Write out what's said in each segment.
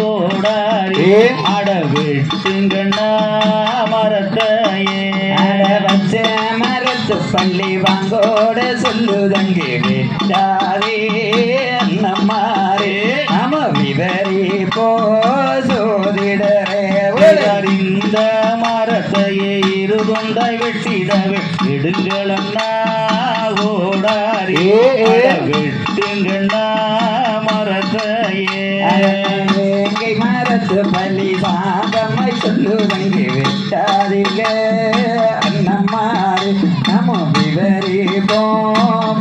ஓடாரி. அட வெட்டுங்கண்ணா மரத்தையே. அட வச்ச மரத்து பள்ளி வாங்கோட சொல்லுதங்கே வெட்டாதே அண்ணம்மாரே. நம விவரி போ சோதிடரே. இந்த மரத்தையே இருதுண்டாய் வெட்டிடவே எடுங்களண்ணா ஓடாரி. வெட்டுங்கண்ணா எங்கை மரத்து பள்ளி சாதமை சொல்லுதங்கே வெட்டாதீங்க அண்ணம்மாரே நம விவரி போ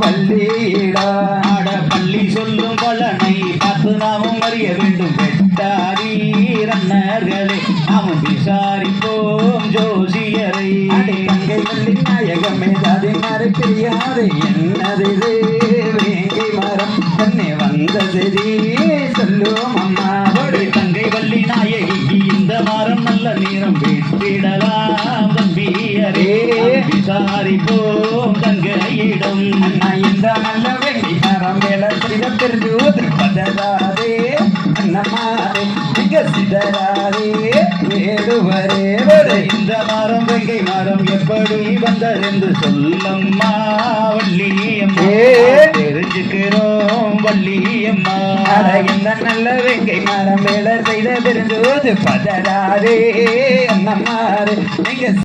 பள்ளியிடா. ஆட பள்ளி சொல்லும் பலனை பார்த்து நாமும் அறிய வேண்டும். வெட்டாரீரன்னர்களே நாமும் விசாரிப்போம் ஜோசியரை. அடி கங்கை வள்ளி நாயகமே தாதி மறுக்கிறியாது என்னது கண்டோம் அம்மா. அவடி தங்கை வள்ளி நாயகி இந்த வாரம் நல்ல நேரம் வேண்டிடலாம் தம்பி அரே விசாரிப்போம் தங்கையிடம் அண்ணா இந்த நல்ல வெள்ளி மரம் மேல செய்த பெருது பதராதே அண்ணமாரே மிக சிதறாதே. வேடுவரே வரை இந்த மரம் வெங்கை மரம் எப்படி வந்ததென்று சொல்லம்மா. வள்ளியம்மா அட இந்த நல்ல வெங்கை மரம் வேலை செய்த பெருந்தோது பதராதே அண்ணமாரே நீங்க